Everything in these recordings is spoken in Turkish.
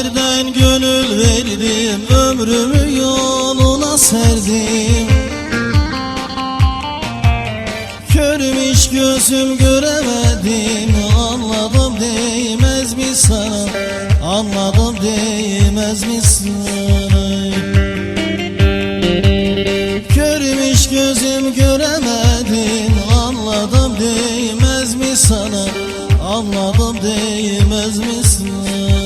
Gönülden gönül verdim Ömrümü yoluna serdim. Körmüş gözüm göremedim Anladım değmez mi sana? Anladım değmez mi sana? Körmüş gözüm göremedim Anladım değmez mi sana? Anladım değmez mi sana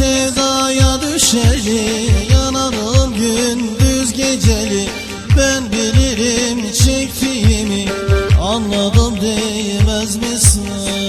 sevdaya düşeli Yanarım gündüz geceli Ben bilirim çektiğimi Anladım değmez misin?